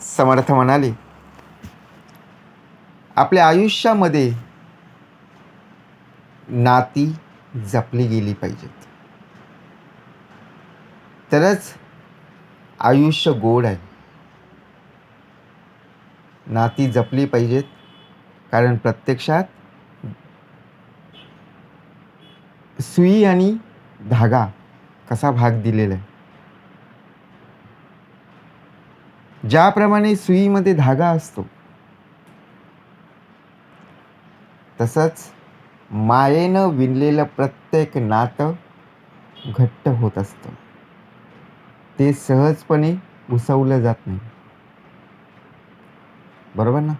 समर्थ म्हणाले आपल्या आयुष्यामध्ये नाती जपली गेली पाहिजेत. तरच आयुष्य गोड आहे. नाती जपली पाहिजेत कारण प्रत्यक्षात सुई आणि धागा कसा भाग दिलेला आहे. ज्याप्रमाणे सुईमध्ये धागा असतो तसंच मायेनं विणलेलं प्रत्येक नातं घट्ट होत असतं. ते सहजपणे उसवलं जात नाही. बरोबर ना?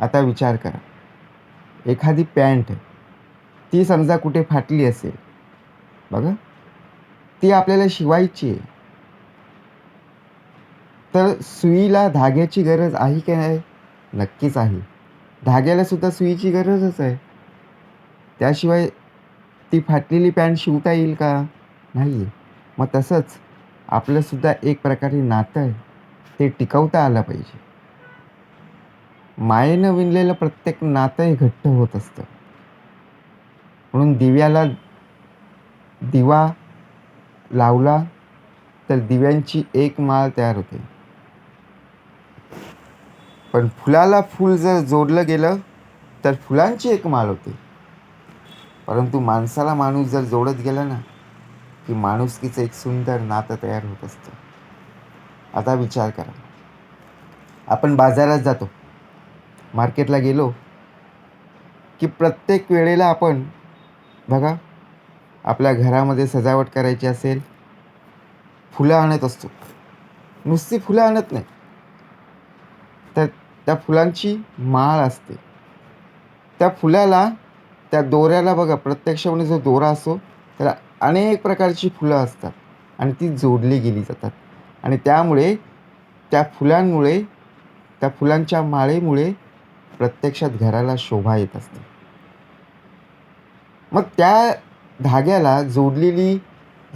आता विचार करा. एखादी पॅन्ट ती समजा कुठे फाटली असेल बघा ती आपल्याला शिवायची आहे. तर सुईला धाग्याची गरज आहे की नाही? नक्कीच आहे. धाग्यालासुद्धा सुईची गरजच आहे. त्याशिवाय ती फाटलेली पॅन्ट शिवता येईल का? नाही आहे मग तसंच आपलंसुद्धा एक प्रकारे नातं आहे. ते टिकवता आलं पाहिजे. मायेनं विणलेलं प्रत्येक नातं हे घट्ट होत असतं. म्हणून दिव्याला दिवा लावला तर दिव्यांची एक माळ तयार होते. पण फुलाला फूल जर जोडलं गेलं तर फुलांची एक माळ होते. परंतु माणसाला माणूस जर जोडत गेला ना की माणुसकीचं एक सुंदर नातं तयार होत असतं. आता विचार करा. आपण बाजारात जातो. मार्केटला गेलो की प्रत्येक वेळेला आपण बघा आपल्या घरामध्ये सजावट करायची असेल फुलं आणत असतो. नुसती फुलं आणत नाही. त्या फुलांची माळ असते. त्या फुलाला त्या दोऱ्याला बघा प्रत्यक्षपणे जो दोरा असतो त्याला अनेक प्रकारची फुलं असतात आणि ती जोडली गेली जातात. आणि त्यामुळे त्या फुलांमुळे त्या फुलांच्या माळेमुळे प्रत्यक्षात घराला शोभा येत असते. मग त्या धाग्याला जोडलेली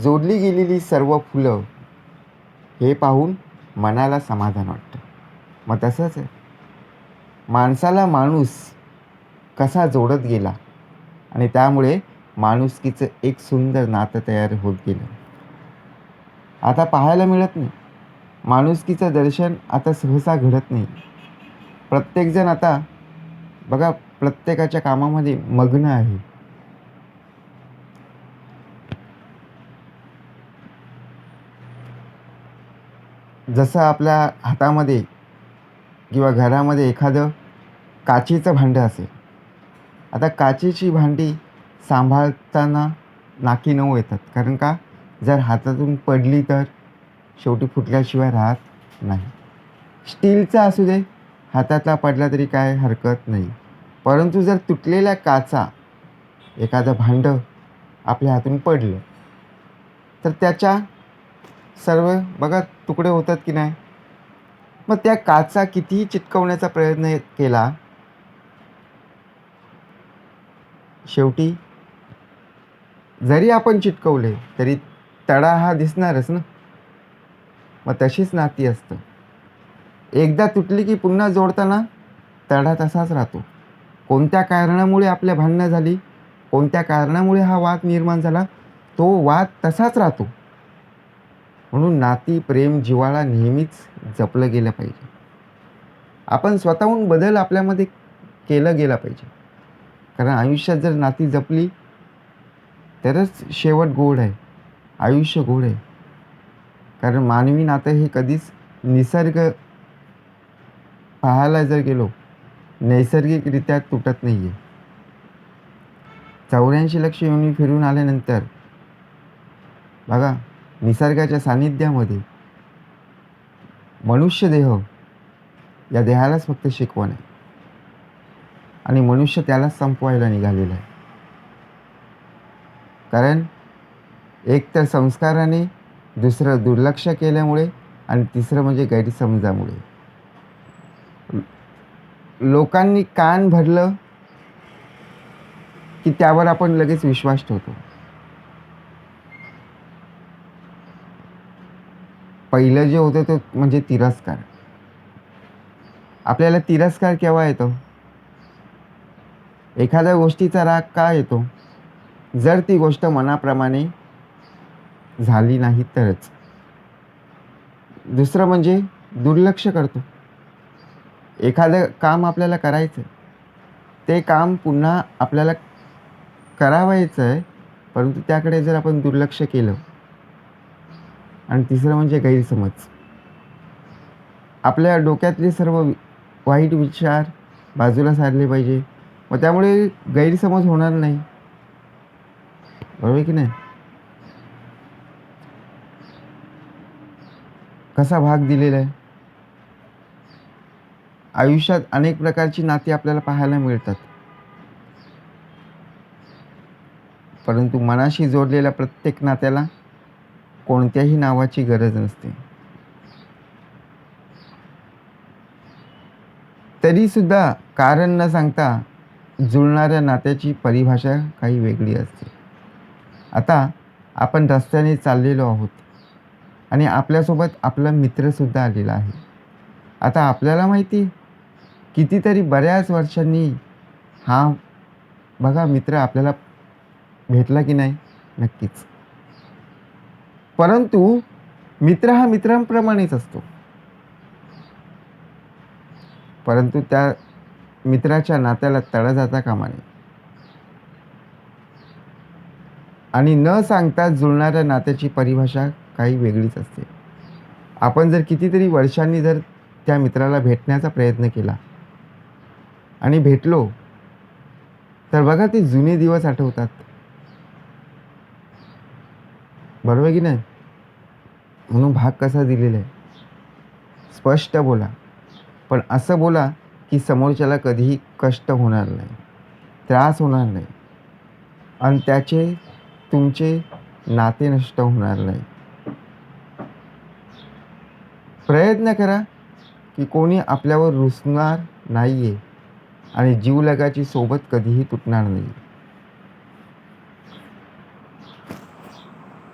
जोडली गेलेली सर्व फुलं हे पाहून मनाला समाधान वाटतं. मग तसंच आहे. माणसाला माणूस कसा जोडत गेला? आणि त्यामुळे माणुसकीचं एक सुंदर नातं तयार होत गेलं. आता पाहायला मिळत नाही. माणुसकीचं दर्शन आता सहसा घडत नाही. प्रत्येकजण आता बघा प्रत्येकाच्या कामामध्ये मग्न आहे. जसं आपल्या हातामध्ये किंवा घरामध्ये एखादं काचेचं भांडं असेल आता काचेची भांडी सांभाळताना नाकी नऊ येतात. कारण का? जर हातातून पडली तर शेवटी फुटल्याशिवाय राहत नाही. स्टीलचा असू दे हातातला पडला तरी काय हरकत नाही. परंतु जर तुटलेल्या काचा एखादं भांडं आपल्या हातून पडलं तर त्याच्या सर्व बघा तुकडे होतात की नाही? मग त्या काचा कितीही चिटकवण्याचा प्रयत्न केला? शेवटी जरी आपण चिटकवले तरी तडा हा दिसणारच ना? मग तशीच नाती असतं. एकदा तुटली की पुन्हा जोडताना तडा तसाच राहतो. कोणत्या कारणामुळे आपल्या भांडणं झाली? कोणत्या कारणामुळे हा वाद निर्माण झाला? तो वाद तसाच राहतो. म्हणून नाती प्रेम जिव्हाळा नेहमीच जपलं गेलं पाहिजे. आपण स्वतःहून बदल आपल्यामध्ये केलं गेला पाहिजे. कारण आयुष्यात जर नाती जपली तरच शेवट गोड आहे. आयुष्य गोड आहे. कारण मानवी नातं हे कधीच निसर्ग पाहायला जर गेलो नैसर्गिकरित्या तुटत नाही आहे चौऱ्याऐंशी लक्ष येऊन फिरून आल्यानंतर बघा निसर्गाच्या सानिध्यामध्ये मनुष्य देह या देहालाच फक्त शिकवण आहे. आणि मनुष्य त्यालाच संपवायला निघालेला आहे. कारण एक तर संस्काराने दुसरं दुर्लक्ष केल्यामुळे आणि तिसरं म्हणजे गैरसमजामुळे. लोकांनी कान भरलं की त्यावर आपण लगेच विश्वास ठेवतो. पहिलं जे होतं ते म्हणजे तिरस्कार. आपल्याला तिरस्कार केव्हा येतो? एखाद्या गोष्टीचा राग का येतो? जर ती गोष्ट मनाप्रमाणे झाली नाही तरच. दुसरं म्हणजे दुर्लक्ष करतो. एखादं काम आपल्याला करायचं आहे. ते काम पुन्हा आपल्याला करावायचं आहे परंतु त्याकडे जर आपण दुर्लक्ष केलं आणि तिसरं म्हणजे गैरसमज. आपल्या डोक्यातले सर्व वाईट विचार बाजूला सारले पाहिजे. मग त्यामुळे गैरसमज होणार नाही. बरोबर की नाही? कसा भाग दिलेला आहे? आयुष्यात अनेक प्रकारची नाती आपल्याला पाहायला मिळतात. परंतु मनाशी जोडलेल्या प्रत्येक नात्याला कोणत्याही नावाची गरज नसते. तरीसुद्धा कारण न सांगता जुळणाऱ्या नात्याची परिभाषा काही वेगळी असते. आता आपण रस्त्याने चाललेलो आहोत आणि आपल्यासोबत आपला मित्रसुद्धा आलेला आहे. आता आपल्याला माहिती? कितीतरी बऱ्याच वर्षांनी हा बघा मित्र आपल्याला भेटला की नाही? नक्कीच. परंतु मित्र हा मित्रांप्रमाणेच असतो. परंतु त्या मित्राच्या नात्याला तडा जाता कामा नये. आणि न सांगता जुळणाऱ्या नात्याची परिभाषा काही वेगळीच असते. आपण जर कितीतरी वर्षांनी जर त्या मित्राला भेटण्याचा प्रयत्न केला आणि भेटलो तर बघा ते जुने दिवस आठवतात. बरोबर की नाही? म्हणून भाग कसा दिलेला आहे? स्पष्ट बोला. पण असं बोला की समोरच्याला कधीही कष्ट होणार नाही त्रास होणार नाही आणि त्याचे तुमचे नाते नष्ट होणार नाही. प्रयत्न करा की कोणी आपल्यावर रुसणार नाही आहे आणि जीवलगाची सोबत कधीही तुटणार नाही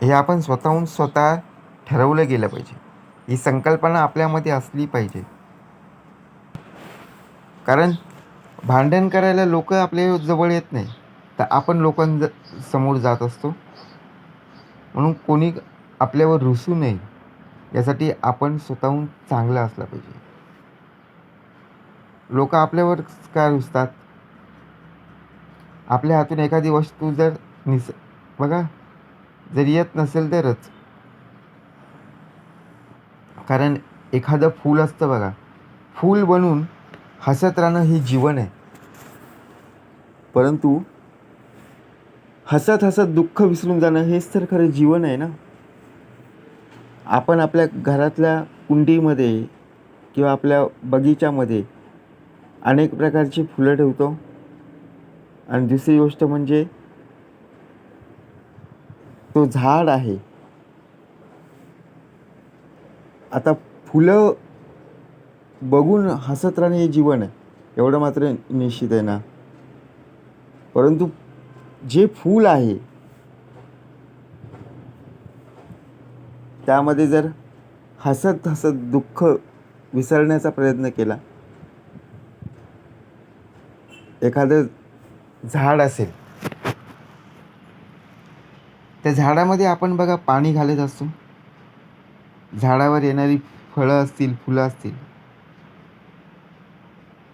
हे आपण स्वतःहून स्वतः ठरवलं गेलं पाहिजे. ही संकल्पना आपल्यामध्ये असली पाहिजे. कारण भांडण करायला लोक आपल्या जवळ येत नाही तर आपण लोकांज समोर जात असतो. म्हणून कोणी आपल्यावर रुसू नये यासाठी आपण स्वतःहून चांगलं असलं पाहिजे. लोक आपल्यावर का रुसतात? आपल्या हातून एखादी वस्तू जर निस बघा जर येत नसेल तरच. कारण एखादं फूल असतं बघा. फूल बनून हसत राहणं हे जीवन आहे. परंतु हसत हसत दुःख विसरून जाणं हेच तर खरं जीवन आहे ना? आपण आपल्या घरातल्या कुंडीमध्ये किंवा आपल्या बगीच्यामध्ये अनेक प्रकारची फुलं ठेवतो. आणि दुसरी गोष्ट म्हणजे तो झाड आहे. आता फुलं बघून हसत राहणे हे जीवन आहे. एवढं मात्र निश्चित आहे ना. परंतु जे फूल आहे त्यामध्ये जर हसत हसत दुःख विसरण्याचा प्रयत्न केला एखादं झाड असेल त्या झाडामध्ये आपण बघा पाणी घालत असतो. झाडावर येणारी फळं असतील फुलं असतील.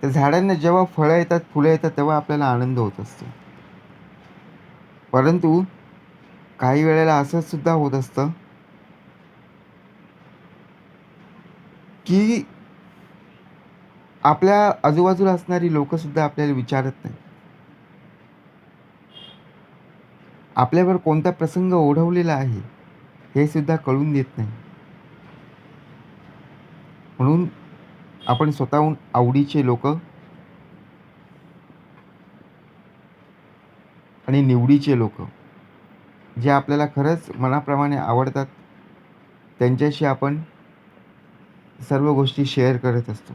त्या झाडांना जेव्हा फळं येतात फुलं येतात तेव्हा आपल्याला आनंद होत असतो. परंतु काही वेळेला असं सुद्धा होत असतं की आपल्या आजूबाजूला असणारी लोकंसुद्धा आपल्याला विचारत नाही आपल्यावर कोणता प्रसंग ओढवलेला आहे हे सुद्धा कळून देत नाही. म्हणून आपण स्वतःहून आवडीचे लोक आणि निवडीचे लोक जे आपल्याला खरंच मनाप्रमाणे आवडतात त्यांच्याशी आपण सर्व गोष्टी शेअर करत असतो.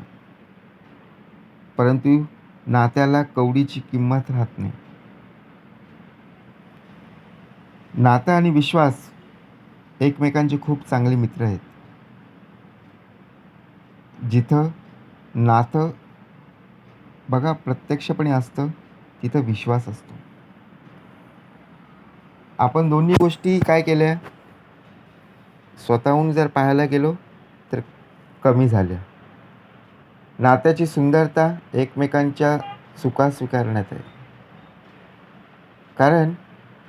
परंतु नात्याला कवडीची किंमत राहत नाही. नातं आणि विश्वास एकमेकांचे खूप चांगले मित्र आहेत. जिथं नातं बघा प्रत्यक्षपणे असतं तिथं विश्वास असतो. आपण दोन्ही गोष्टी काय केल्या? स्वतःहून जर पाहायला गेलो तर कमी झाल्या. नात्याची सुंदरता एकमेकांच्या चुका स्वीकारण्यात आहे. कारण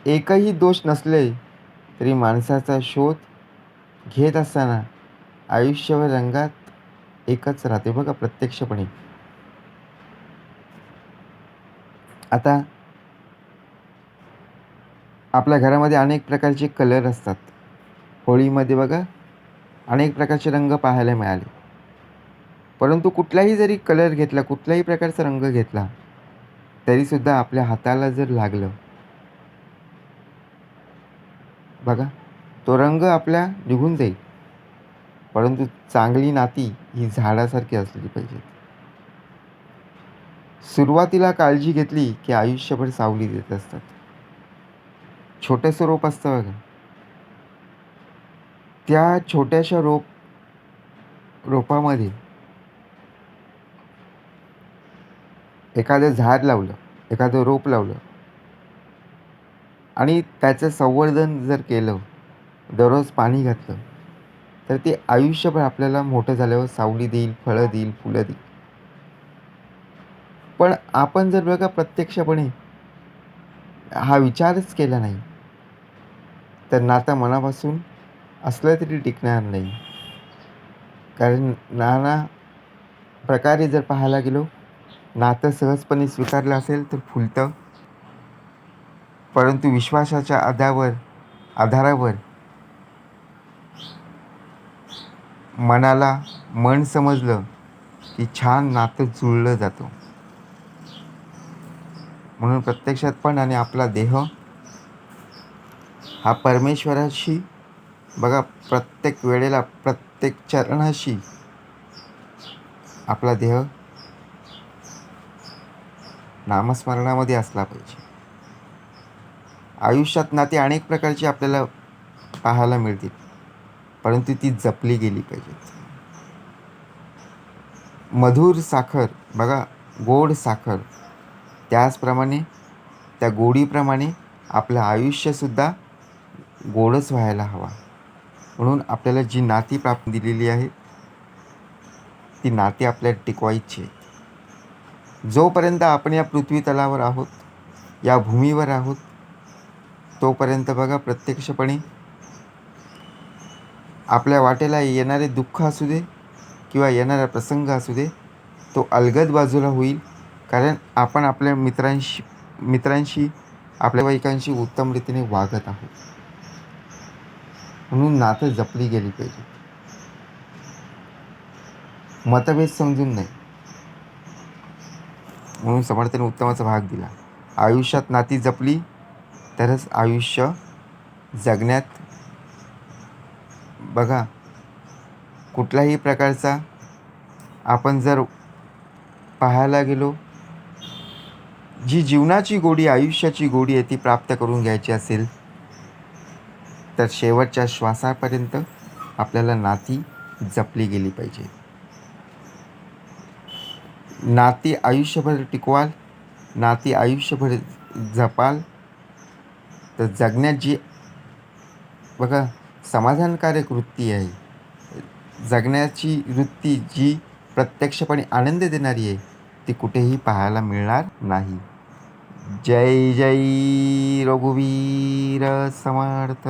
एकही दोष नसले तरी माणसाचा शोध घेत असताना आयुष्यभर रंगात एकच राहते बघा प्रत्यक्षपणे. आता आपल्या घरामध्ये अनेक प्रकारचे कलर असतात. होळीमध्ये बघा अनेक प्रकारचे रंग पाहायला मिळाले. परंतु कुठलाही जरी कलर घेतला कुठल्याही प्रकारचा रंग घेतला तरीसुद्धा आपल्या हाताला जर लागलं बघा तो रंग आपल्या निघून जाईल. परंतु चांगली नाती ही झाडासारखी असली पाहिजेत सुरुवातीला काळजी घेतली की आयुष्यभर सावली देत असतात. छोटंसं रोप असतं बघा. त्या छोट्याशा रोप रोपामध्ये एखादं झाड लावलं एखादं रोप लावलं आणि त्याचं संवर्धन जर केलं दररोज पाणी घातलं तर ते आयुष्यभर आपल्याला मोठं झाल्यावर सावली देईल फळं देईल फुलं देईल. पण आपण जर बघा प्रत्यक्षपणे हा विचारच केला नाही तर नातं मनापासून असलं तरी टिकणार नाही. कारण नाना प्रकारे जर पाहायला गेलो नातं सहजपणे स्वीकारलं असेल तर फुलतं. परंतु विश्वासाच्या आधावर आधारावर मनाला मन समजलं की छान नातं जुळलं जातं. म्हणून प्रत्यक्षात पण आणि आपला देह हा परमेश्वराशी बघा प्रत्येक वेळेला प्रत्येक चरणाशी आपला देह नामस्मरणामध्ये असला पाहिजे. आयुष्यात नाते अनेक प्रकारची आपल्याला पाहायला मिळतील परंतु ती जपली गेली पाहिजेत. मधुर साखर बघा गोड साखर. त्याचप्रमाणे त्या गोडीप्रमाणे आपलं आयुष्यसुद्धा गोडच व्हायला हवा. म्हणून आपल्याला जी नाती प्राप्त दिलेली आहे ती नाती आपल्याला टिकवायची आहे जोपर्यंत आपण या पृथ्वी तलावर आहोत या भूमीवर आहोत तोपर्यंत बघा प्रत्यक्षपणे. आपल्या वाटेला येणारे दुःख असू दे किंवा येणारा प्रसंग असू दे तो अलगद बाजूला होईल. कारण आपण आपल्या मित्रांशी मित्रांशी आपल्या वाईकांशी उत्तम रीतीने वागत आहोत. म्हणून नातं जपली गेली पाहिजे. मतभेद समजून नाही. म्हणून समर्थाने उत्तमाचा भाग दिला. आयुष्यात नाती जपली तरच आयुष्य जगण्यात बघा कुठल्याही प्रकारचा आपण जर पाहायला गेलो जी जीवनाची गोडी आयुष्याची गोडी आहे ती प्राप्त करून घ्यायची असेल तर शेवटच्या श्वासापर्यंत आपल्याला नाती जपली गेली पाहिजे. नाती आयुष्यभर टिकवाल नाती आयुष्यभर जपाल तर जगण्यात जी बघा समाधानकारक वृत्ती आहे. जगण्याची वृत्ती जी प्रत्यक्षपणे आनंद देणारी आहे ती कुठेही पाहायला मिळणार नाही. जय जय रघुवीर समर्थ.